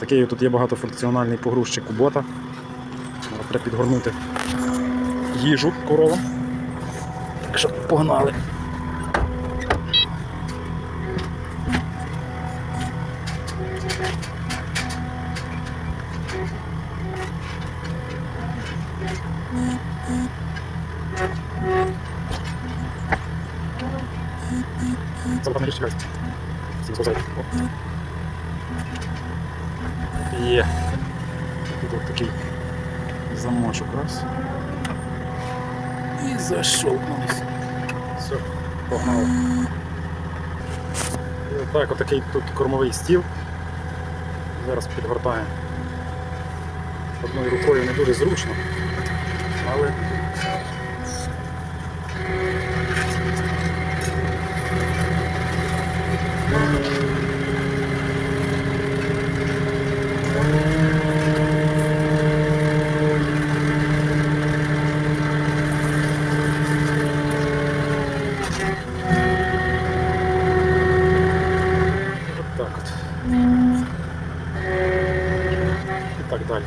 Такий тут є багатофункціональний погрузчик бота. Треба підгорнути їжу коровам. Так що погнали. Всім сказати. Є. Тут такий замочок раз. І защолкнулись. Все, погнали. І отак, отакий тут кормовий стіл. Зараз підгортаємо. Одною рукою не дуже зручно, але от так от. І так далі.